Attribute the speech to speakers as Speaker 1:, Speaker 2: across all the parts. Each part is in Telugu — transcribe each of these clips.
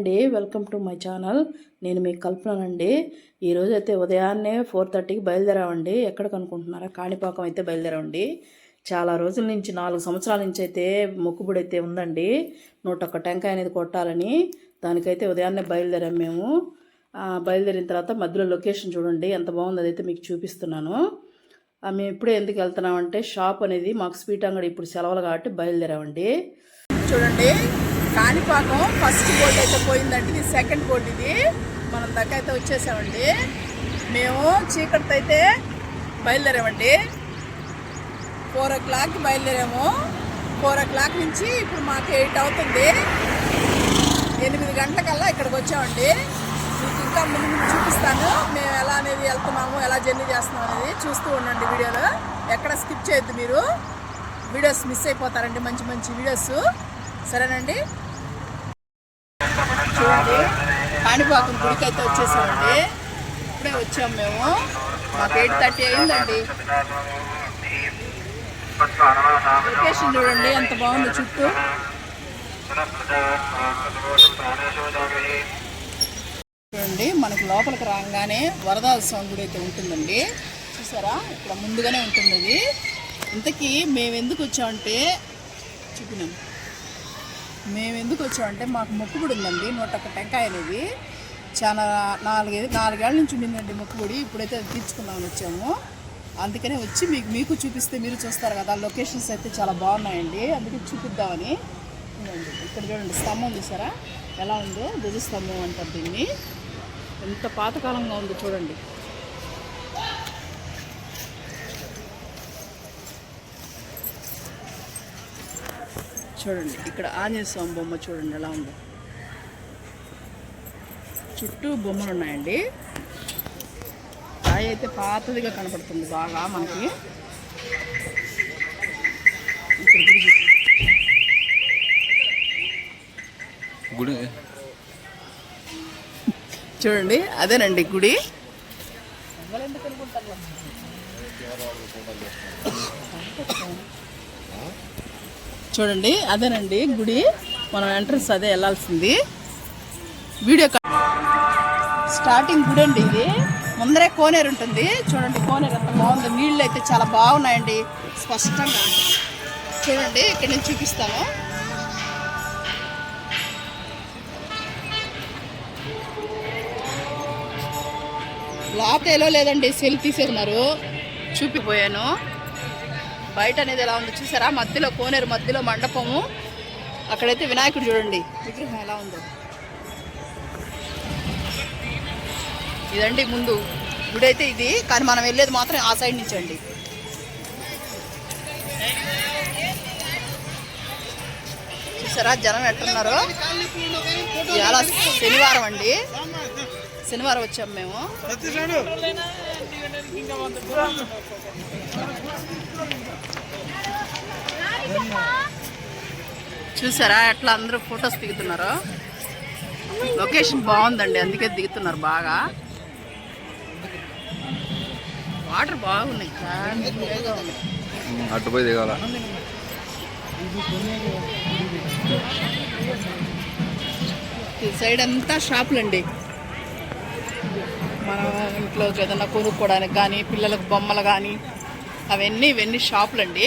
Speaker 1: అండి. Welcome to my channel. నేను మీకు కల్పనండి ఈరోజు అయితే ఉదయాన్నే ఫోర్ థర్టీకి బయలుదేరామండి. ఎక్కడికి అనుకుంటున్నారా కాణిపాకం అయితే బయలుదేరామండి. చాలా రోజుల నుంచి నాలుగు సంవత్సరాల నుంచి అయితే మొక్కుబడి అయితే ఉందండి. నూట ఒక్క టెంకాయ అనేది కొట్టాలని దానికైతే ఉదయాన్నే బయలుదేరాం మేము. బయలుదేరిన తర్వాత మధ్యలో లొకేషన్ చూడండి. ఎంత బాగుందో అదైతే మీకు చూపిస్తున్నాను. మేము ఇప్పుడే ఎందుకు వెళ్తున్నామంటే షాప్ అనేది మాకు స్వీట్ అంగడి ఇప్పుడు సెలవులు కాబట్టి బయలుదేరామండి. చూడండి. కాణిపాకం ఫస్ట్ బోర్డు అయితే పోయిందండి ఇది సెకండ్ బోర్డు ఇది. మనం దగ్గర అయితే వచ్చేసామండి. మేము చీకటితో అయితే బయలుదేరామండి. ఫోర్ ఓ క్లాక్కి బయలుదేరాము. ఫోర్ ఓ క్లాక్ నుంచి ఇప్పుడు మాకు ఎయిట్ అవుతుంది. ఎనిమిది గంటలకల్లా ఇక్కడికి వచ్చామండి. మీకు ఇంకా ముందు ముందు చూపిస్తాను. మేము ఎలా అనేది వెళ్తున్నాము ఎలా జర్నీ చేస్తున్నాం అనేది చూస్తూ ఉండండి వీడియోలో. ఎక్కడ స్కిప్ చేయొద్దు మీరు. వీడియోస్ మిస్ అయిపోతారండి మంచి మంచి వీడియోస్ సరేనండి? చూడండి కాణిపాకం గుడికి అయితే వచ్చేసామండి. ఇప్పుడే వచ్చాము మేము. మాకు ఎయిట్ థర్టీ అయిందండి. లొకేషన్ చూడండి ఎంత బాగుంది చుట్టూ. చూడండి మనకు లోపలికి రాగానే వరదా స్వామి గుడి అయితే ఉంటుందండి. చూసారా? ఇక్కడ ముందుగానే ఉంటుంది ఇది ఇంతకీ మేము ఎందుకు వచ్చామంటే చూపినాం మేము ఎందుకు వచ్చామంటే మాకు మొక్కుబడి ఉందండి నూట ఒక్క టెంకాయ అనేది. చాలా నాలుగైదు నాలుగేళ్ళ నుంచి ఉండిందండి మొక్కుబడి ఇప్పుడైతే అది తీర్చుకుందామని వచ్చాము. అందుకనే వచ్చి మీకు మీకు చూపిస్తే మీరు చూస్తారు కదా లొకేషన్స్ అయితే చాలా బాగున్నాయండి అందుకే చూపిద్దామని. ఇక్కడ చూడండి స్తంభం చూసారా? ఎలా ఉందో ధ్వజస్తంభం అంటారు దీన్ని. ఎంత పాతకాలంగా ఉందో చూడండి. చూడండి ఇక్కడ ఆంజనేయ స్వామి బొమ్మ చూడండి ఎలా ఉందో. చుట్టూ బొమ్మలు ఉన్నాయండి. రాయి అయితే పాతదిగా కనపడుతుంది బాగా మనకి. గుడి. చూడండి అదేనండి గుడి. చూడండి అదేనండి గుడి. మనం ఎంట్రన్స్ అదే వెళ్ళాల్సింది. వీడియో స్టార్టింగ్ గుడి అండి ఇది. ముందరే కోనేరు ఉంటుంది. చూడండి కోనేరు ఎంత బాగుంది. నీళ్ళు అయితే చాలా బాగున్నాయండి. స్పష్టంగా. చూడండి ఇక్కడ నేను చూపిస్తాను. లోపల లేదండి సెల్ తీసేసినారు చూపిపోయాను. బయట అనేది ఎలా ఉందో చూసారా? మధ్యలో కోనేరు మధ్యలో మండపము. అక్కడైతే వినాయకుడు చూడండి. విగ్రహం ఎలా ఉందో. ఇదండి ముందు. గుడి అయితే ఇది కానీ మనం వెళ్ళేది మాత్రం ఆ సైడ్ నుంచి అండి. చూసారా? జనం ఎట్టున్నారు చాలా శనివారం అండి. శనివారం వచ్చాము మేము. చూసారా ఎట్లా అందరూ ఫొటోస్ దిగుతున్నారు? లొకేషన్ బాగుందండి అందుకే దిగుతున్నారు బాగా. వాటర్ బాగున్నాయి. క్లియర్గా ఉన్నాయి
Speaker 2: అటు పోయి దిగాల?
Speaker 1: ఈ సైడ్ అంతా షాపులండి. మనం ఇంట్లోకి ఏదైనా కొనుక్కోవడానికి కానీ పిల్లలకు బొమ్మలు కానీ అవన్నీ ఇవన్నీ షాపులు అండి.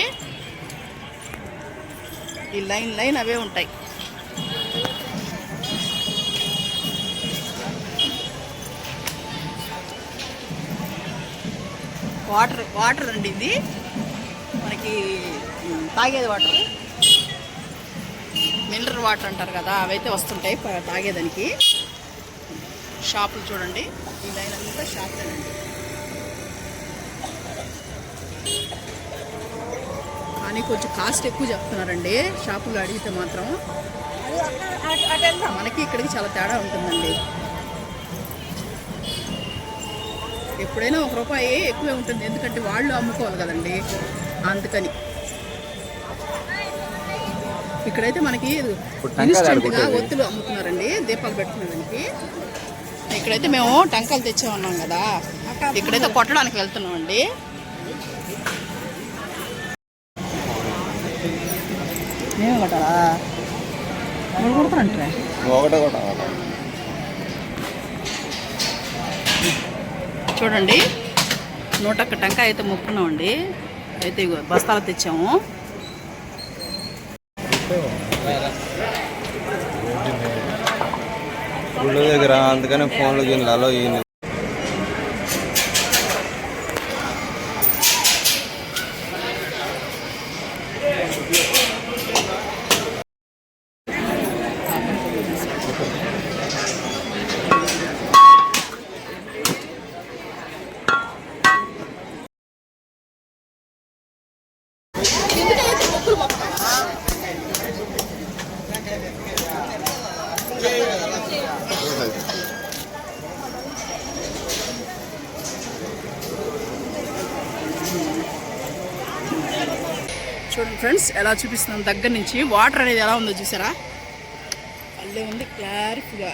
Speaker 1: ఈ లైన్ లైన్ అవే ఉంటాయి. వాటర్ వాటర్ అండి ఇది. మనకి తాగేది వాటర్. మినరల్ వాటర్ అంటారు కదా అవైతే వస్తుంటాయి తాగేదానికి. షాపులు చూడండి. ఈ లైన్ అంతా షాపులేనండి కానీ కొంచెం కాస్ట్ ఎక్కువ చెప్తున్నారండి. షాపులు అడిగితే మాత్రం మనకి ఇక్కడికి చాలా తేడా ఉంటుందండి. ఎప్పుడైనా ఒక రూపాయి ఎక్కువే ఉంటుంది. ఎందుకంటే వాళ్ళు అమ్ముకోవాలి కదండి. అందుకని. ఇక్కడైతే మనకి ఇన్స్టెంట్గా. ఒత్తులు అమ్ముతున్నారండి. దీపాలు పెట్టుకునేదానికి ఇక్కడైతే మేము టంకాలు తెచ్చే ఉన్నాం కదా. ఇక్కడైతే కొట్టడానికి వెళ్తున్నాం అండి చూడండి నూట ఒక్క టెంకాయ అయితే మొక్కున్నాం అండి అయితే బస్తాలు తెచ్చాము.
Speaker 3: గుళ్ళ దగ్గర అందుకనే ఫోన్లు గిన్నెలలో ఈయన
Speaker 1: చూడండి ఫ్రెండ్స్ ఎలా చూపిస్తున్నాం దగ్గర నుంచి. వాటర్ అనేది ఎలా ఉందో చూసారా? అల్లే ఉంది క్లారిఫ్గా.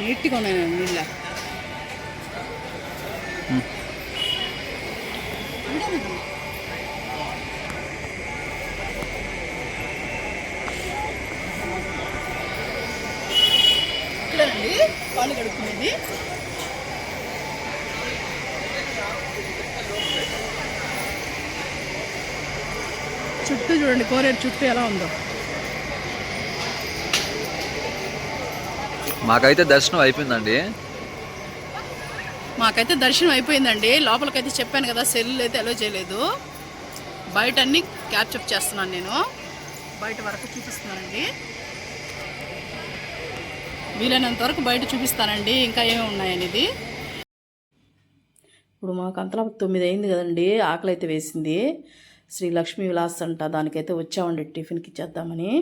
Speaker 1: నీట్గా ఉన్నాయి నీళ్ళ. ఇక్కడండి పాలు కడుక్కునేది. చూడండి కోరేరు చుట్టూ ఎలా ఉందో.
Speaker 2: మాకైతే దర్శనం అయిపోయిందండి.
Speaker 1: మాకైతే దర్శనం అయిపోయిందండి. లోపలికైతే చెప్పాను కదా సెల్ అయితే అలో చేయలేదు. బయట అన్ని క్యాప్చప్ చేస్తున్నాను నేను. బయట వరకు చూపిస్తున్నానండి. వీలైనంత వరకు బయట చూపిస్తానండి ఇంకా ఏమేమి ఉన్నాయనేది. ఇప్పుడు మాకు అంతలా తొమ్మిది అయింది కదండి ఆకలి అయితే వేసింది. శ్రీ లక్ష్మీ విలాస్ అంట. దానికైతే వచ్చామండి టిఫిన్కి ఇచ్చేద్దామని.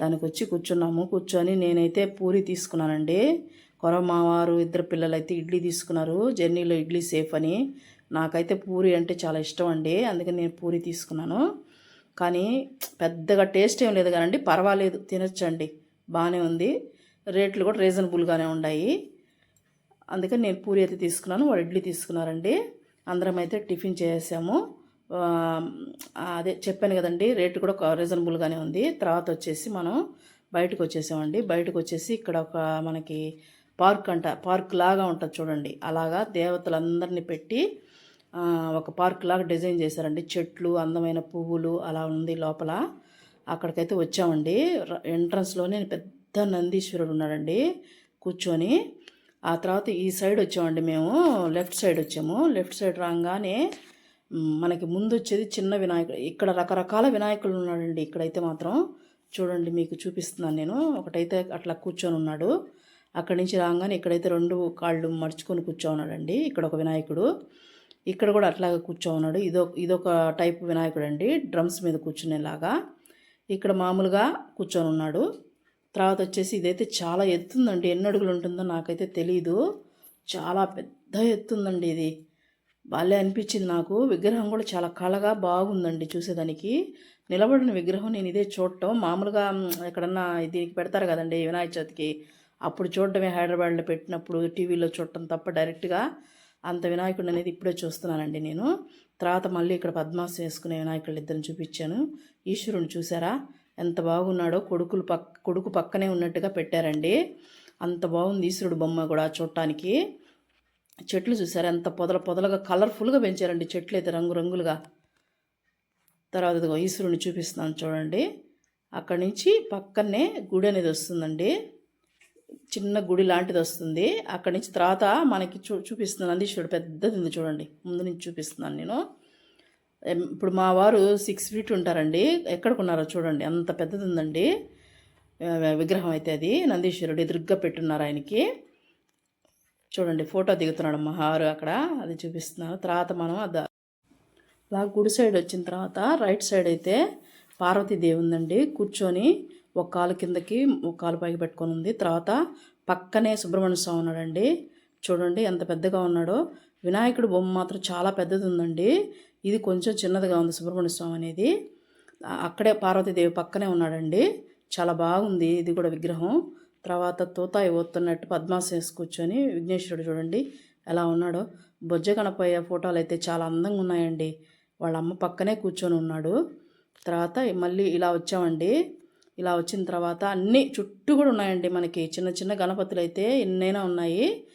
Speaker 1: దానికి వచ్చి కూర్చున్నాము. కూర్చొని నేనైతే పూరి తీసుకున్నానండి. కొర మావారు ఇద్దరు పిల్లలైతే ఇడ్లీ తీసుకున్నారు. జర్నీలో ఇడ్లీ సేఫ్ అని. నాకైతే పూరి అంటే చాలా ఇష్టం అండి. అందుకని నేను పూరి తీసుకున్నాను. కానీ పెద్దగా టేస్ట్ ఏం లేదు కానండి. పర్వాలేదు తినొచ్చండి. బాగానే ఉంది. రేట్లు కూడా రీజనబుల్గానే ఉన్నాయి. అందుకని నేను పూరి అయితే తీసుకున్నాను. వాడు ఇడ్లీ తీసుకున్నారండి. అందరం అయితే టిఫిన్ చేసాము అదే చెప్పాను కదండి రేటు కూడా ఒక రీజనబుల్గానే ఉంది. తర్వాత వచ్చేసి మనం బయటకు వచ్చేసామండి. బయటకు వచ్చేసి ఇక్కడ ఒక మనకి పార్క్ అంట పార్క్ లాగా ఉంటుంది చూడండి. అలాగా దేవతలందరినీ పెట్టి ఒక పార్క్ లాగా డిజైన్ చేశారండి. చెట్లు అందమైన పువ్వులు అలా ఉంది లోపల. అక్కడికైతే వచ్చామండి. ఎంట్రన్స్లోనే పెద్ద నందీశ్వరుడు ఉన్నాడండి కూర్చొని. ఆ తర్వాత ఈ సైడ్ వచ్చామండి మేము లెఫ్ట్ సైడ్ వచ్చాము. లెఫ్ట్ సైడ్ రాగానే మనకి ముందు వచ్చేది చిన్న వినాయకుడు. ఇక్కడ రకరకాల వినాయకులు ఉన్నాడండి. ఇక్కడైతే మాత్రం చూడండి మీకు చూపిస్తున్నాను నేను. ఒకటైతే అట్లా కూర్చొని ఉన్నాడు. అక్కడి నుంచి రాగానే ఇక్కడైతే రెండు కాళ్ళు మడుచుకొని కూర్చో ఉన్నాడండి ఇక్కడ ఒక వినాయకుడు. ఇక్కడ కూడా అట్లాగే కూర్చో ఉన్నాడు ఇదో ఇదొక టైప్ వినాయకుడు అండి డ్రమ్స్ మీద కూర్చునేలాగా ఇక్కడ మామూలుగా కూర్చొని ఉన్నాడు తర్వాత వచ్చేసి ఇదైతే చాలా ఎత్తుందండి. ఎన్ని అడుగులు ఉంటుందో నాకైతే తెలియదు చాలా పెద్ద ఎత్తుందండి ఇది. వాళ్ళే అనిపించింది నాకు. విగ్రహం కూడా చాలా కళగా బాగుందండి చూసేదానికి. నిలబడిన విగ్రహం నేను ఇదే చూడటం. మామూలుగా ఎక్కడన్నా దీనికి పెడతారు కదండి వినాయక చవితికి. అప్పుడు చూడటమే హైదరాబాద్లో పెట్టినప్పుడు టీవీలో చూడటం తప్ప డైరెక్ట్గా అంత వినాయకుడు అనేది ఇప్పుడే చూస్తున్నానండి నేను. తర్వాత మళ్ళీ ఇక్కడ పద్మాసం వేసుకునే వినాయకుడు ఇద్దరిని చూపించాను. ఈశ్వరుని చూసారా? ఎంత బాగున్నాడో కొడుకులు పక్క కొడుకు పక్కనే ఉన్నట్టుగా పెట్టారండి. అంత బాగుంది ఈశ్వరుడు బొమ్మ కూడా చూడటానికి. చెట్లు చూసారు. ఎంత పొదల పొదలుగా కలర్ఫుల్గా పెంచారండి చెట్లు అయితే రంగురంగులుగా తర్వాత ఇదిగో ఈశ్వరుని చూపిస్తున్నాను చూడండి. అక్కడి నుంచి పక్కనే గుడి అనేది వస్తుందండి. చిన్న గుడి లాంటిది వస్తుంది. అక్కడి నుంచి తర్వాత మనకి చూ చూపిస్తున్నాను నందీశ్వరుడు పెద్దది ఉంది చూడండి. ముందు నుంచి చూపిస్తున్నాను నేను. ఇప్పుడు మా వారు సిక్స్ ఫీట్ ఉంటారండి. ఎక్కడికున్నారో చూడండి. అంత పెద్దది ఉందండి. విగ్రహం అయితే అది. నందీశ్వరుడు ఎదురుగ్గా పెట్టున్నారు ఆయనకి. చూడండి ఫోటో దిగుతున్నాడు మహారు అక్కడ అది చూపిస్తున్నాను తర్వాత మనం అది అలా గుడి సైడ్ వచ్చిన తర్వాత రైట్ సైడ్ అయితే పార్వతీదేవి ఉందండి. కూర్చొని ఒక కాలు కిందకి ఒక కాలు పైకి పెట్టుకొని ఉంది. తర్వాత పక్కనే సుబ్రహ్మణ్య స్వామి ఉన్నాడండి. చూడండి ఎంత పెద్దగా ఉన్నాడో. వినాయకుడు బొమ్మ మాత్రం చాలా పెద్దది ఉందండి. ఇది కొంచెం చిన్నదిగా ఉంది సుబ్రహ్మణ్య స్వామి అనేది. అక్కడే పార్వతీదేవి పక్కనే ఉన్నాడండి. చాలా బాగుంది ఇది కూడా విగ్రహం. తర్వాత తూతాయి ఓతున్నట్టు పద్మాసం కూర్చొని విఘ్నేశ్వరుడు చూడండి ఎలా ఉన్నాడో. బొజ్జ గణపయ్య ఫోటోలు అయితే చాలా అందంగా ఉన్నాయండి. వాళ్ళ అమ్మ పక్కనే కూర్చొని ఉన్నాడు. తర్వాత మళ్ళీ ఇలా వచ్చామండి. ఇలా వచ్చిన తర్వాత అన్నీ చుట్టూ కూడా ఉన్నాయండి మనకి. చిన్న చిన్న గణపతులు అయితే ఎన్నైనా ఉన్నాయి.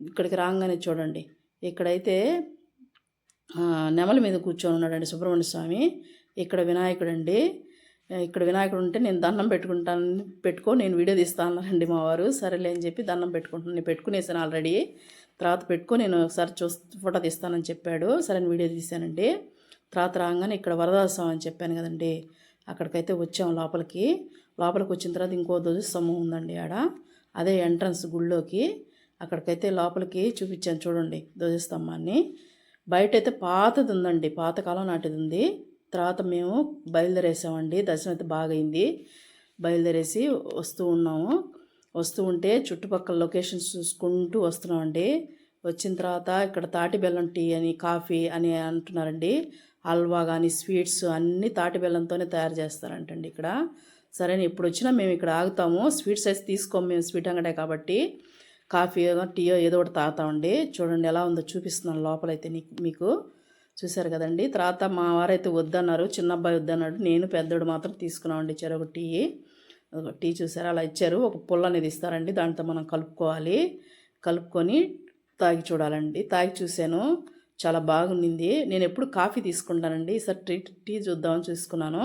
Speaker 1: ఇక్కడికి రాగానే చూడండి. ఇక్కడైతే ఆ, నెమలి మీద కూర్చొని ఉన్నాడండి సుబ్రహ్మణ్య స్వామి. ఇక్కడ వినాయకుడు అండి ఇక్కడ వినాయకుడు ఉంటే నేను దండం పెట్టుకుంటాను పెట్టుకో నేను వీడియో తీస్తాను అన్నారండి మా వారు సరేలే అని చెప్పి దండం పెట్టుకుంటాను నేను పెట్టుకునేసాను ఆల్రెడీ తర్వాత పెట్టుకో నేను ఒకసారి చూ ఫోటో తీస్తానని చెప్పాడు. సరే వీడియో తీశానండి. తర్వాత రాగానే ఇక్కడ వరదాసం అని చెప్పాను కదండి. అక్కడికైతే వచ్చాం లోపలికి. లోపలికి వచ్చిన తర్వాత ఇంకో ధ్వజస్తంభం ఉందండి ఆడ. అదే ఎంట్రన్స్ గుళ్ళోకి. అక్కడికైతే లోపలికి చూపించాను చూడండి ధ్వజస్తంభాన్ని బయట అయితే పాతది ఉందండి పాతకాలం నాటిది ఉంది. తర్వాత మేము బయలుదేరేసామండి. దర్శనం అయితే బాగైంది. బయలుదేరేసి వస్తూ ఉన్నాము. వస్తూ ఉంటే చుట్టుపక్కల లొకేషన్స్ చూసుకుంటూ వస్తున్నామండి. వచ్చిన తర్వాత ఇక్కడ తాటి బెల్లం టీ అని కాఫీ అని అంటున్నారండి. హల్వా కానీ స్వీట్స్ అన్నీ తాటి బెల్లంతోనే తయారు చేస్తారంటండి ఇక్కడ. సరే ఇప్పుడు వచ్చినా మేము ఇక్కడ ఆగుతాము. స్వీట్స్ అయితే తీసుకోము మేము స్వీట్ అంగడే కాబట్టి. కాఫీ టీయో ఏదో ఒకటి తాగుతామండి. చూడండి ఎలా ఉందో చూపిస్తున్నాను లోపలైతే మీకు. చూశారు కదండి. తర్వాత మా వారైతే వద్దన్నారు. చిన్న అబ్బాయి వద్దన్నాడు. నేను పెద్దోడు మాత్రం తీసుకున్నామండి చెరొక టీ. ఒక టీ చూసారు అలా ఇచ్చారు. ఒక పుల్ల అనేది ఇస్తారండి. దాంతో మనం కలుపుకోవాలి. కలుపుకొని తాగి చూడాలండి. తాగి చూశాను. చాలా బాగుండింది. నేను ఎప్పుడు కాఫీ తీసుకుంటానండి. ఈసారి టీ టీ చూద్దామని చూసుకున్నాను.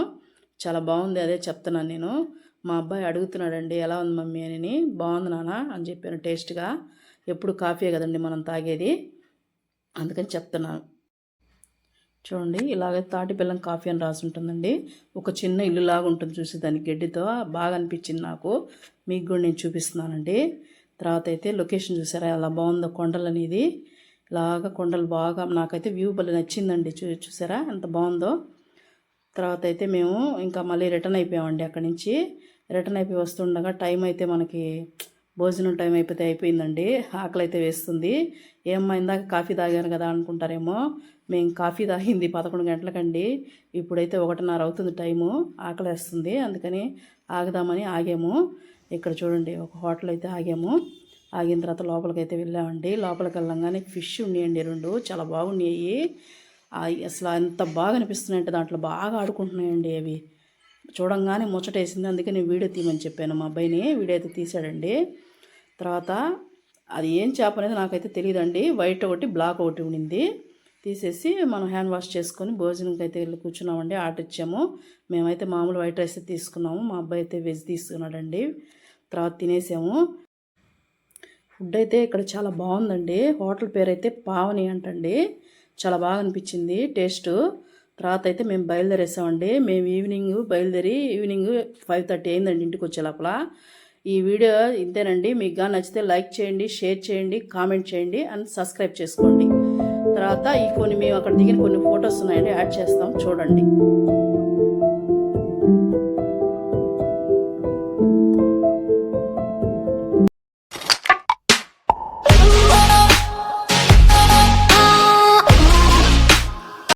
Speaker 1: చాలా బాగుంది. అదే చెప్తున్నాను నేను. మా అబ్బాయి అడుగుతున్నాడండి ఎలా ఉంది మమ్మీ అని. బాగుంది నాన్న అని చెప్పాను టేస్ట్గా. ఎప్పుడు కాఫీ కదండి మనం తాగేది. అందుకని చెప్తున్నాను. చూడండి ఇలాగే తాటి బెల్లం కాఫీ అని రాసి ఉంటుందండి ఒక చిన్న ఇల్లు లాగా ఉంటుంది చూసి దాని గడ్డితో. బాగా అనిపించింది నాకు. మీకు కూడా నేను చూపిస్తున్నానండి. తర్వాత అయితే లొకేషన్ చూసారా? అలా బాగుందో కొండలు అనేది. ఇలాగా కొండలు బాగా నాకైతే వ్యూ భలే నచ్చిందండి చూ చూసారా? ఎంత బాగుందో. తర్వాత అయితే మేము ఇంకా మళ్ళీ రిటర్న్ అయిపోయామండి అక్కడి నుంచి. రిటర్న్ అయిపోయి వస్తుండగా టైం అయితే మనకి భోజనం టైం అయిపోతే అయిపోయిందండి. ఆకలి అయితే వేస్తుంది. ఏమ్మా ఇందాక కాఫీ తాగాను కదా అనుకుంటారేమో. మేము కాఫీ తాగింది పదకొండు గంటలకండి. ఇప్పుడైతే ఒకటిన్నర అవుతుంది టైము. ఆకలేస్తుంది. అందుకని ఆగదామని ఆగాము. ఇక్కడ చూడండి ఒక హోటల్ అయితే ఆగాము. ఆగిన తర్వాత లోపలికి అయితే వెళ్ళామండి. లోపలికి వెళ్ళంగానే ఫిష్ ఉన్నాయండి రెండు. చాలా బాగున్నాయి. అసలు ఎంత బాగా అనిపిస్తున్నాయంటే దాంట్లో బాగా ఆడుకుంటున్నాయండి అవి. చూడంగానే ముచ్చటేసింది. అందుకే నేను వీడియో తీయమని చెప్పాను మా అబ్బాయిని. వీడియో అయితే తీసాడండి తర్వాత అది ఏం చేప అనేది నాకైతే తెలియదండి వైట్ ఒకటి బ్లాక్ ఒకటి ఉండింది. తీసేసి మనం హ్యాండ్ వాష్ చేసుకొని భోజనంకి అయితే వెళ్ళి కూర్చున్నామండి. ఆర్డర్ ఇచ్చాము. మేమైతే మామూలు వైట్ రైస్ తీసుకున్నాము. మా అబ్బాయి అయితే వెజ్ తీసుకున్నాడండి. తర్వాత తినేసాము. ఫుడ్ అయితే ఇక్కడ చాలా బాగుందండి. హోటల్ పేరు అయితే పావని అంటండి. చాలా బాగా అనిపించింది టేస్ట్. తర్వాత అయితే మేము బయలుదేరేసామండి. మేము ఈవినింగ్ బయలుదేరి ఈవినింగ్ ఫైవ్ థర్టీ అయిందండి ఇంటికి వచ్చే లోపల. ఈ వీడియో ఇంతేనండి. మీకు కానీ నచ్చితే లైక్ చేయండి షేర్ చేయండి కామెంట్ చేయండి అండ్ సబ్స్క్రైబ్ చేసుకోండి. తర్వాత ఈ కొన్ని మేము అక్కడ దిగిన కొన్ని ఫొటోస్ ఉన్నాయండి యాడ్ చేస్తాం. చూడండి.